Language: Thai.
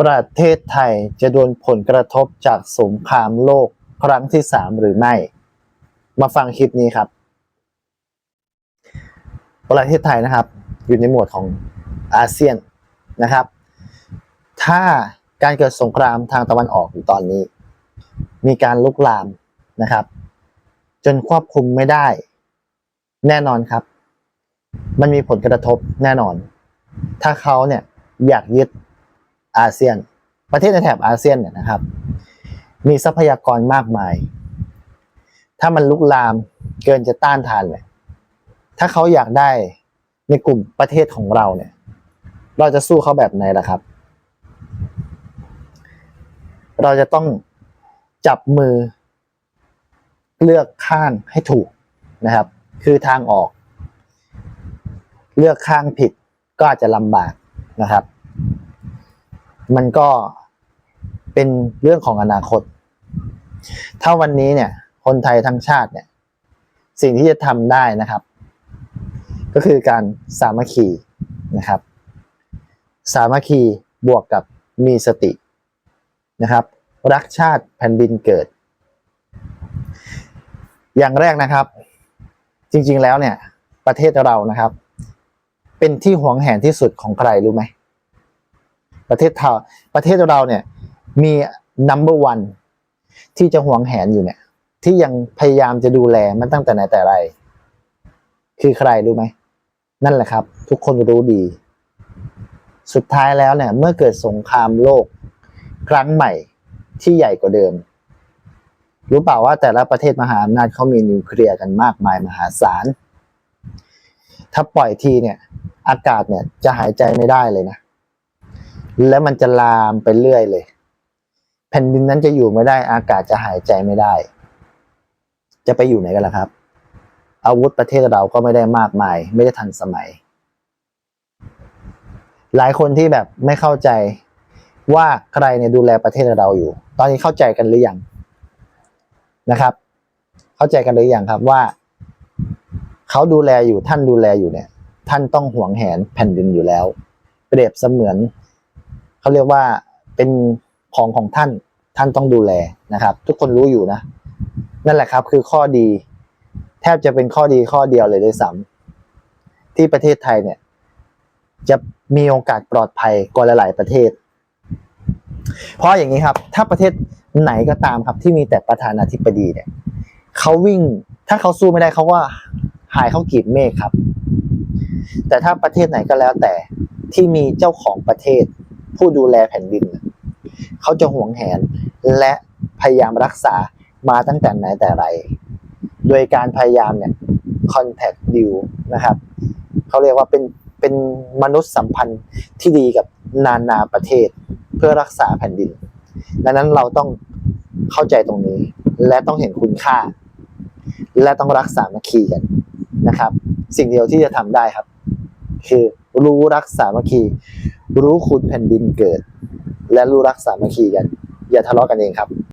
ประเทศไทยจะโดนผลกระทบจากสงครามโลกครั้งที่สามหรือไม่ มาฟังคลิปนี้ครับ ประเทศไทยนะครับ อยู่ในหมวดของอาเซียนนะครับ ถ้าการเกิดสงครามทางตะวันออกอยู่ตอนนี้ มีการลุกลามนะครับ จนควบคุมไม่ได้ แน่นอนครับ มันมีผลกระทบแน่นอน ถ้าเขาเนี่ยอยากยึด อาเซียน ประเทศในแถบอาเซียนเนี่ยนะครับ มีทรัพยากรมากมาย ถ้ามันลุกลามเกินจะต้านทานเลยถ้าเขาอยากได้ในกลุ่มประเทศของเราเนี่ย เราจะสู้เขาแบบไหนล่ะครับ เราจะต้องจับมือเลือกข้างให้ถูกนะครับ คือทางออก เลือกข้างผิดก็อาจจะลำบากนะครับ มันก็เป็นเรื่องของอนาคต ถ้าวันนี้เนี่ย คนไทยทั้งชาติเนี่ย สิ่งที่จะทำได้นะครับ ก็คือการสามัคคีนะครับ สามัคคีบวกกับมีสตินะครับ รักชาติแผ่นดินเกิด อย่างแรกนะครับ จริงๆแล้วเนี่ย ประเทศเรานะครับ เป็นที่หวงแหนที่สุดของใครรู้ไหม ประเทศไทยประเทศเราเนี่ยมี number one ที่จะห่วงแหนอยู่เนี่ย ที่ยังพยายามจะดูแลมันตั้งแต่ไหนแต่ไร คือใครรู้ไหม นั่นแหละครับ ทุกคนรู้ดี สุดท้ายแล้วเนี่ย เมื่อเกิดสงครามโลก ครั้งใหม่ที่ใหญ่กว่าเดิม รู้เปล่าว่าแต่ละประเทศมหาอำนาจเขามีนิวเคลียร์กันมากมายมหาศาลถ้าปล่อยทีเนี่ย อากาศเนี่ยจะหายใจไม่ได้เลยนะ แล้วมันจะลามไปเรื่อยเลย แผ่นดินนั้นจะอยู่ไม่ได้ อากาศจะหายใจไม่ได้ จะไปอยู่ไหนกันล่ะครับ อาวุธประเทศเราก็ไม่ได้มากมาย ไม่ได้ทันสมัย หลายคนที่แบบไม่เข้าใจว่าใครเนี่ยดูแลประเทศเราอยู่ ตอนนี้เข้าใจกันหรือยังนะครับ เข้าใจกันหรือยังครับว่าเขาดูแลอยู่ท่านดูแลอยู่เนี่ย ท่านต้องห่วงแหนแผ่นดินอยู่แล้ว เปรียบเสมือน เขาเรียกว่าเป็นของของท่านท่านต้องดูแลนะครับ ทุกคนรู้อยู่นะ นั่นแหละครับคือข้อดี แทบจะเป็นข้อดีข้อเดียวเลยด้วยซ้ำที่ประเทศไทยเนี่ย จะมีโอกาสปลอดภัยกว่าหลาย ๆ ประเทศ เพราะอย่างนี้ครับ ถ้าประเทศไหนก็ตามครับที่มีแต่ประธานาธิบดีเนี่ยเขาวิ่ง ถ้าเขาสู้ไม่ได้เขาก็หายเข้ากีบเมฆครับ แต่ถ้าประเทศไหนก็แล้วแต่ที่มีเจ้าของประเทศ ผู้ดูแลแผ่นดิน เขาจะห่วงแหนและพยายามรักษามาตั้งแต่ไหนแต่ไร โดยการพยายามเนี่ย contact deal นะครับเขาเรียกว่าเป็นเป็นมนุษยสัมพันธ์ที่ดีกับนานาประเทศเพื่อรักษาแผ่นดิน ดังนั้นเราต้องเข้าใจตรงนี้ และต้องเห็นคุณค่า และต้องรักษามัคคีกันนะครับ สิ่งเดียวที่จะทำได้ครับ คือรู้รักษามัคคี รู้คุณแผ่นดินเกิด และรู้รักษามัคคีกัน อย่าทะเลาะกันเองครับ